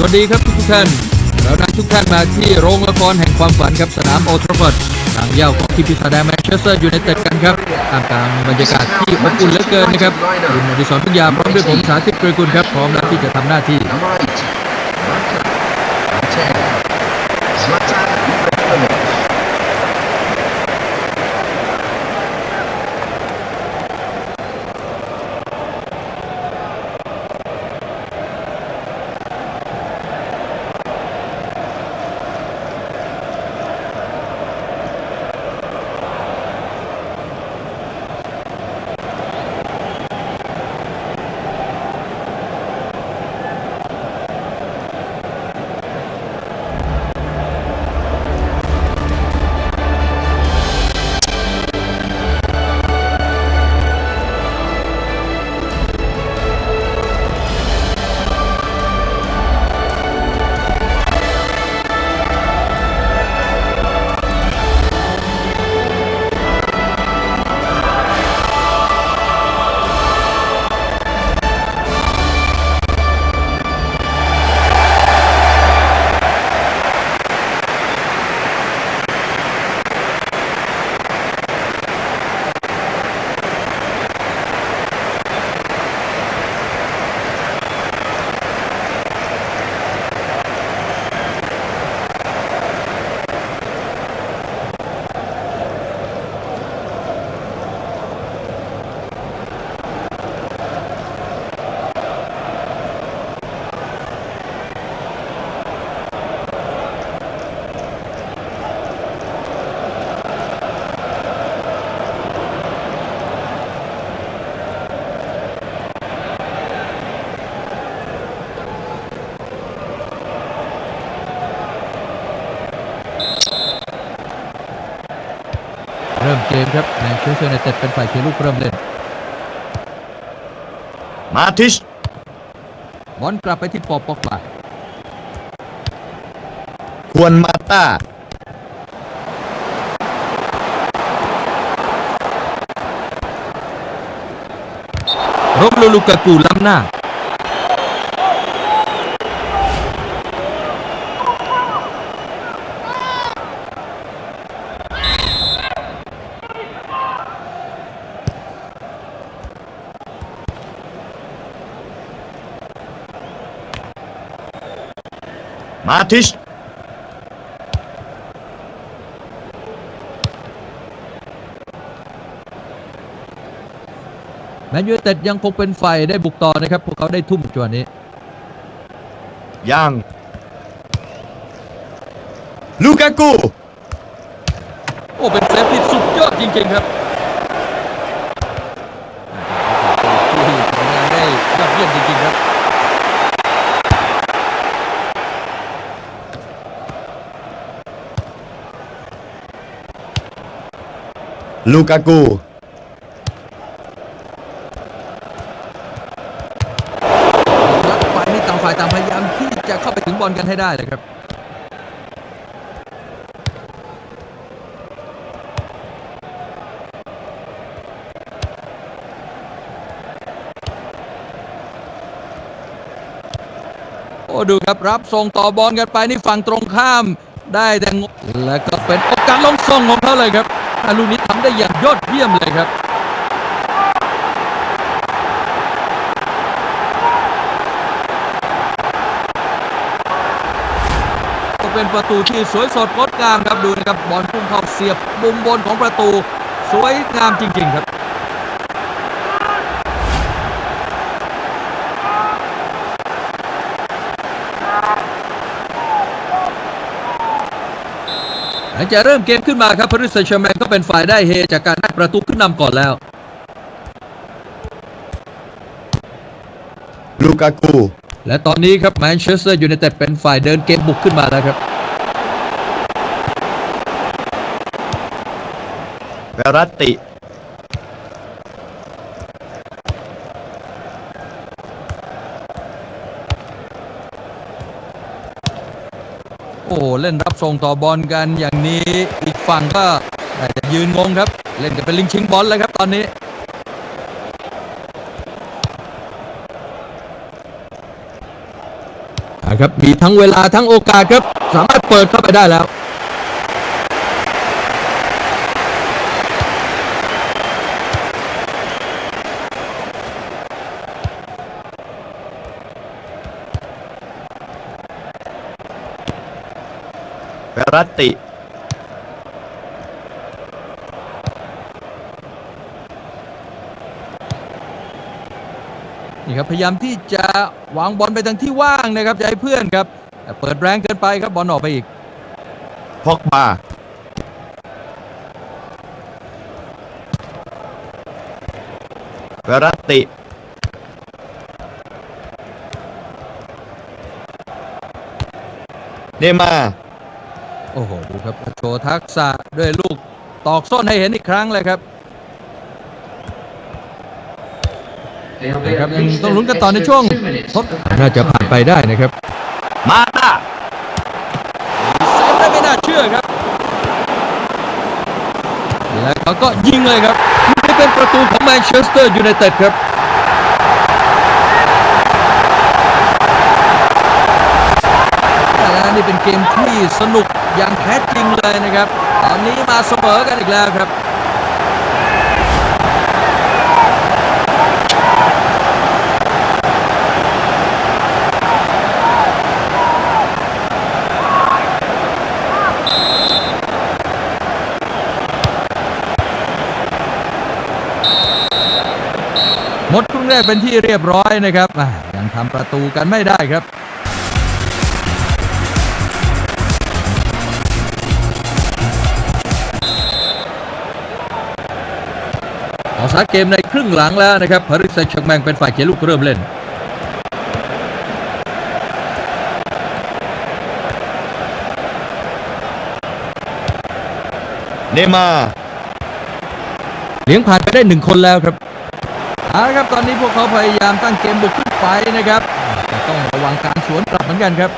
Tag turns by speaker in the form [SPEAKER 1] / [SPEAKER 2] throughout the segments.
[SPEAKER 1] สวัสดีครับทุกท่านเรานัดทุกท่านมาที่โรงละครแห่งความฝันครับสนามโอทรฟอร์ดทางเย้าของทีมพิซาแดงแมนเชสเตอร์ยูไนเต็ดกันครับท่ามกลางบรรยากาศที่อบอุ่นเหลือเกินนะครับคุณอดิศรพุญญาพร้อมด้วยผมสาธิตเกรกุลครับพร้อมแล้วที่จะทำหน้าที่ เริ่มเกมครับแมนเชสเตอร์ยูไนเต็ดเป็นฝ่ายเขียนลูกเริ่มเล่น
[SPEAKER 2] Matic
[SPEAKER 1] บอลกลับไปที่ปอปอกบา
[SPEAKER 2] ควรมาต้า
[SPEAKER 1] โรมโลลูกากูล้ำหน้า
[SPEAKER 2] Matic
[SPEAKER 1] แมนยูไนเต็ดยังคงเป็นฝ่ายได้บุกต่อนะครับ พวกเขาได้ทุ่มจังหวะนี้
[SPEAKER 2] ยัง ลูกากู
[SPEAKER 1] โอ้ เป็นเซฟที่สุดยอดจริง ๆ ครับที่ทำงานได้ยอดเยี่ยมจริงๆครับ
[SPEAKER 2] ลูกากู
[SPEAKER 1] แล้วฝ่ายนี้ต่างฝ่ายต่างพยายามที่จะเข้าไปถึงบอลกันให้ได้เลยครับ โอ้ดูครับรับส่งต่อบอลกันไปนี่ฝั่งตรงข้ามได้แต่งแล้วก็เป็นโอกาสลงส่งของเขาเลยครับ ลูกนี้ทำได้อย่างยอดเยี่ยมเลยครับก็เป็นประตูที่สวยสดงดงามครับดูนะครับบอลพุ่งเข้าเสียบมุมบนของประตู สวยงามจริง ๆ ครับ จากเริ่มเกมขึ้นมาครับพาริสแซงต์แชร์แมงก็เป็นฝ่ายได้เฮจากการได้ประตูขึ้นนำก่อนแล้ว
[SPEAKER 2] ลูกากู
[SPEAKER 1] และตอนนี้ครับแมนเชสเตอร์ยูไนเต็ดเป็นฝ่ายเดินเกมบุกขึ้นมาแล้วครับ
[SPEAKER 2] เวรัตติ
[SPEAKER 1] โอ้โหเล่นรับ ส่งต่อบอลกันอย่างนี้อีกฝั่งก็แต่ยืนงงครับ เล่นกันเป็นลิงชิงบอลเลยครับตอนนี้ ครับมีทั้งเวลาทั้งโอกาสครับ สามารถเปิดเข้าไปได้แล้ว
[SPEAKER 2] รัตติ
[SPEAKER 1] นี่ครับพยายามที่จะวางบอลไปทางที่ว่างนะครับจะให้เพื่อนครับแต่เปิดแรงเกินไปครับบอลออกไปอีก
[SPEAKER 2] พอกบาเวรัตติ เนย์มาร์
[SPEAKER 1] โอ้โหดูครับโชว์ทักษะด้วยลูกตอกส้นให้เห็นอีกครั้งเลยครับ
[SPEAKER 3] They'll
[SPEAKER 1] นะ
[SPEAKER 3] get
[SPEAKER 1] ครับ
[SPEAKER 3] at
[SPEAKER 1] ยัง
[SPEAKER 3] least
[SPEAKER 1] ต้อง
[SPEAKER 3] an
[SPEAKER 1] ลุ้นกันต่อใน
[SPEAKER 3] extra
[SPEAKER 1] ช่วง
[SPEAKER 3] two minutes
[SPEAKER 1] ทด
[SPEAKER 3] to add
[SPEAKER 1] น่าจะ
[SPEAKER 3] time.
[SPEAKER 1] ผ่านไปได้นะครับ
[SPEAKER 2] มาตา
[SPEAKER 1] เซฟได้ไม่น่าเชื่อครับ แล้วเขาก็ยิงเลยครับนี่เป็นประตูของแมนเชสเตอร์ยูไนเต็ดครับและนี่เป็นเกมที่สนุก อย่างแท้จริงเลยนะครับ ตอนนี้มาเสมอกันอีกแล้วครับหมดครึ่งแรกเป็นที่เรียบร้อยนะครับยังทำประตูกันไม่ได้ครับ ออกสตาร์ทเกมในครึ่งหลังแล้วนะครับพาริสแซงต์แชร์แมงเป็นฝ่ายเขียนลูกเริ่มเล่น
[SPEAKER 2] เนย์มาร์
[SPEAKER 1] เลี้ยงผ่านไปได้หนึ่งคนแล้วครับเอาละครับตอนนี้พวกเขาพยายามตั้งเกมบุกขึ้นไปนะครับแต่ต้องระวังการสวนกลับเหมือนกันครับ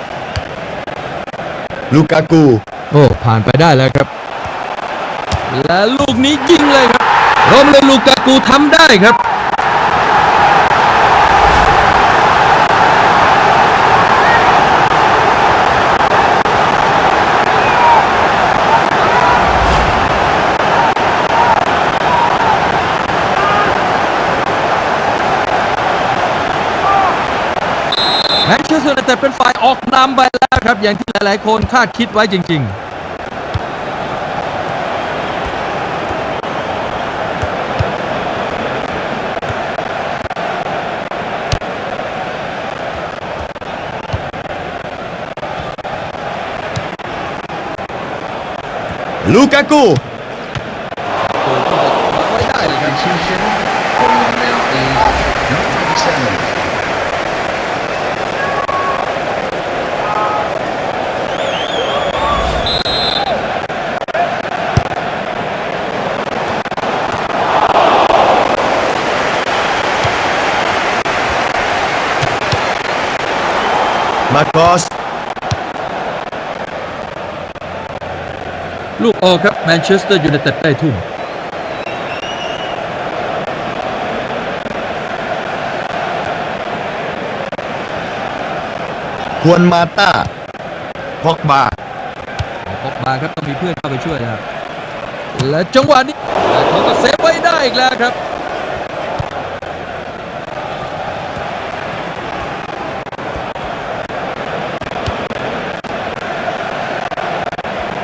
[SPEAKER 2] ลูกากู
[SPEAKER 1] โอ้ผ่านไปได้แล้วครับ และลูกนี้ยิงเลยครับ โรมเลลูกากูทำได้ครับแมนเชสเตอร์ยูไนเต็ดเป็นฝ่ายออกนำไปแล้วครับ อย่างที่หลาย ๆ คนคาดคิดไว้จริง ๆ
[SPEAKER 2] ลูกากู
[SPEAKER 1] ไว้ได้เลยครับ
[SPEAKER 3] Substitution. Calling now is number 37.
[SPEAKER 2] มา โกส
[SPEAKER 1] ลูกออกครับแมนเชสเตอร์ยูไนเต็ดได้ทุ่ม
[SPEAKER 2] ควรมาตาพอกบา
[SPEAKER 1] ออกมาครับต้องมีเพื่อนเข้าไปช่วยนะครับและจังหวะนี้และเขาก็เซฟไว้ได้อีกแล้วครับ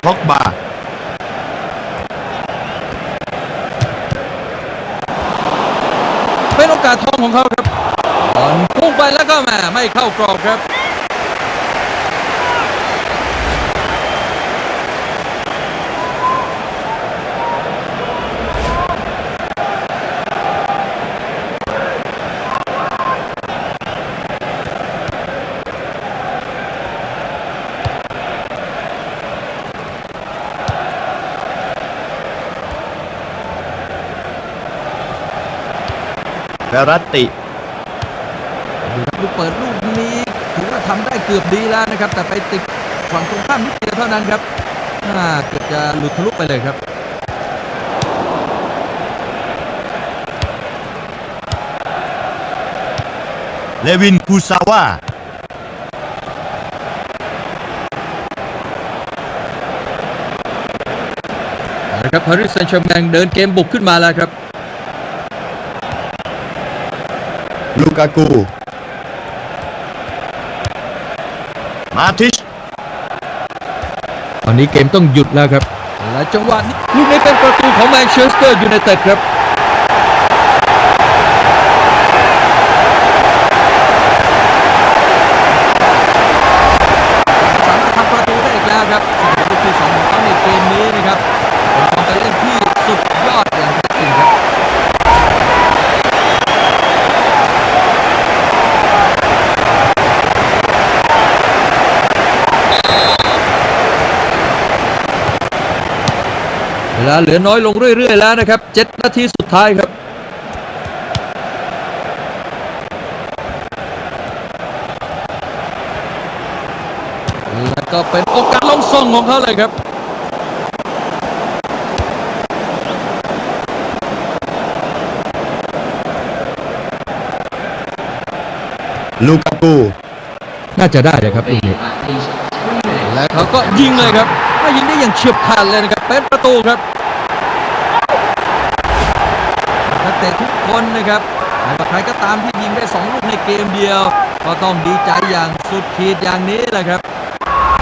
[SPEAKER 2] พอกบา
[SPEAKER 1] เป็นโอกาสทองของเขาครับบอลพุ่งไปแล้วก็แหมาไม่ เข้ากรอบครับ
[SPEAKER 2] เวรัตติ
[SPEAKER 1] ดูครับ ลูกเปิดลูกนี้ถือว่าทำได้เกือบดีแล้วนะครับ แต่ไปติดฝั่งตรงข้ามนิดเดียวเท่านั้นครับเกือบจะหลุดทะลุไปเลยครับ
[SPEAKER 2] เลวินคูซาวา
[SPEAKER 1] ครับปาริสแซงต์แชร์แงเดินเกมบุกขึ้นมาแล้วครับ
[SPEAKER 2] ลูกากู มาทิช
[SPEAKER 1] ตอนนี้เกมต้องหยุดแล้วครับ และจังหวะนี้ลูกนี้เป็นประตูของแมนเชสเตอร์ยูไนเต็ดครับ สามารถทำประตูได้อีกแล้วครับลูกที่สองของเขาในเกมนี้นะครับเป็นการเล่นที่สุดยอดอย่างแท้จริงครับ เวลาเหลือน้อยลงเรื่อย ๆ แล้วนะครับ 7 นาทีสุดท้ายครับ แล้วก็เป็นโอกาสลงส่งของเขาเลยครับ
[SPEAKER 2] ลูกากู
[SPEAKER 1] น่าจะได้เลยครับลูก
[SPEAKER 3] Be
[SPEAKER 1] นี้
[SPEAKER 3] at least three minutes.
[SPEAKER 1] และเขาก็ยิงเลยครับถ้ายิงได้อย่างเฉียบขาดเลยนะครับเป็นประตูครับนัก เตะทุกคนนะครับไม่ว่าใครก็ตามที่ยิงได้ 2 ลูกในเกมเดียว ก็ต้องดีใจอย่างสุดขีดอย่างนี้แหละครับ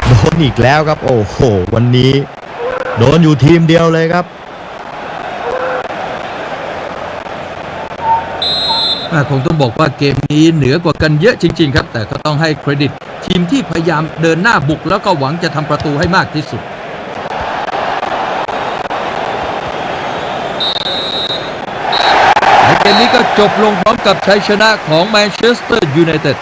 [SPEAKER 2] โดนอีกแล้วครับ โอ้โห วันนี้ โดนอยู่ทีมเดียวเลยครับ
[SPEAKER 1] อ่าคงต้องบอกว่าเกมนี้เหนือกว่ากันเยอะจริง ๆ ครับ แต่ก็ต้องให้เครดิต ทีมที่พยายามเดินหน้าบุกแล้วก็หวังจะทำประตูให้มากที่สุด และเก มนี้ก็จบลงพร้อมกับชัยชนะของแมนเชสเตอร์ยูไนเต็ด